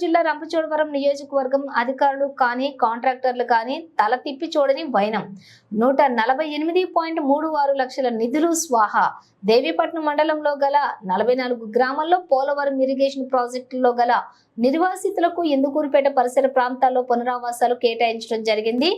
జిల్లా రంపచోడవరం నియోజకవర్గం అధికారులు కానీ కాంట్రాక్టర్లు కానీ తల తిప్పి చూడని వైనం. నూట నలభై ఎనిమిది పాయింట్ మూడు లక్షల నిధులు స్వాహా. దేవీపట్నం మండలంలో గల నలభై నాలుగు గ్రామాల్లో పోలవరం ఇరిగేషన్ ప్రాజెక్టులో గల నిర్వాసితులకు ఇందుకూరుపేట పరిసర ప్రాంతాల్లో పునరావాసాలు కేటాయించడం జరిగింది.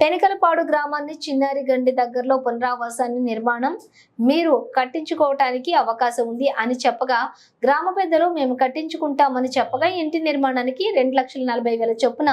పెనకలపాడు గ్రామాన్ని చిన్నారి గండి దగ్గరలో పునరావాసాన్ని నిర్మాణం మీరు కట్టించుకోవటానికి అవకాశం ఉంది అని చెప్పగా గ్రామ పెద్దలు మేము కట్టించుకుంటామని చెప్పగా ఇంటి నిర్మాణానికి రెండు లక్షల నలభై వేల చొప్పున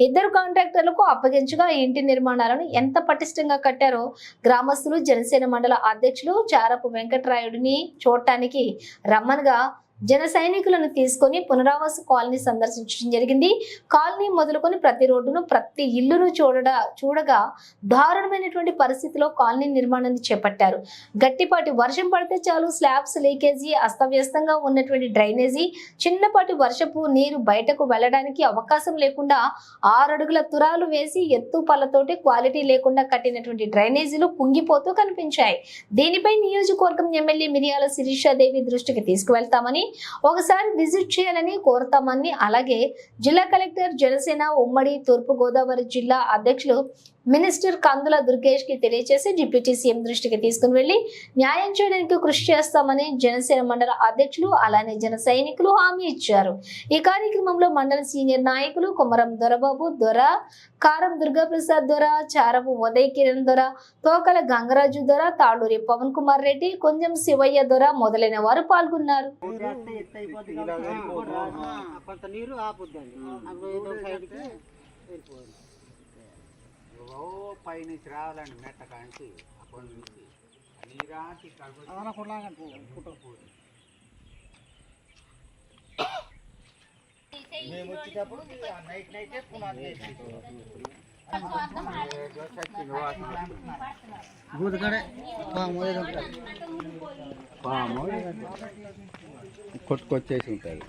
ఇద్దరు కాంట్రాక్టర్లకు అప్పగించగా ఇంటి నిర్మాణాలను ఎంత పటిష్టంగా కట్టారో గ్రామస్తులు జనసేన మండల అధ్యక్షులు చారపు వెంకటరాయుడిని చూడటానికి రమ్మనగా జన సైనికులను తీసుకొని పునరావాస కాలనీ సందర్శించడం జరిగింది. కాలనీ మొదలుకొని ప్రతి రోడ్డును ప్రతి ఇల్లును చూడ చూడగా దారుణమైనటువంటి పరిస్థితిలో కాలనీ నిర్మాణాన్ని చేపట్టారు. గట్టిపాటి వర్షం పడితే చాలు స్లాబ్స్ లీకేజీ అస్తవ్యస్తంగా ఉన్నటువంటి డ్రైనేజీ చిన్నపాటి వర్షపు నీరు బయటకు వెళ్ళడానికి అవకాశం లేకుండా ఆరడుగుల తురాలు వేసి ఎత్తు పళ్ళతోటి క్వాలిటీ లేకుండా కట్టినటువంటి డ్రైనేజీలు కుంగిపోతూ కనిపించాయి. దీనిపై నియోజకవర్గం ఎమ్మెల్యే మిరియాల శిరీషాదేవి దృష్టికి తీసుకువెళ్తామని ఒకసారి విజిట్ చేయాలని కోరుతామని అలాగే జిల్లా కలెక్టర్ జనసేన ఉమ్మడి తూర్పు గోదావరి జిల్లా అధ్యక్షులు మినిస్టర్ కందుల దుర్గేష్కి తెలియజేసి డిప్యూటీ సీఎం దృష్టికి తీసుకుని వెళ్ళి న్యాయం చేయడానికి కృషి చేస్తామని జనసేన మండల అధ్యక్షులు అలానే జన సైనికులు హామీ ఇచ్చారు. ఈ కార్యక్రమంలో మండల సీనియర్ నాయకులు కుమరం దొరబాబు దొర కారం దుర్గాప్రసాద్ దొర చారపు ఉదయ్ కిరణ్ దొర తోకల గంగరాజు దొర తాళూరి పవన్ కుమార్ రెడ్డి కొంచెం శివయ్య దొర మొదలైన వారు పాల్గొన్నారు. చేస్తే ఎత్తు అయిపోద్ది కాబట్టి. కొంత నీరు ఆపుద్దండి. అప్పుడు ఏదో సైడ్కి వెళ్ళిపోయింది ఓ పైనుంచి రావాలండి మెట్ట కాంచి అప్పటి నుంచి. మేము వచ్చేటప్పుడు నైట్ నైటే పునాది కొట్టుకొచ్చేసి ఉంటుంది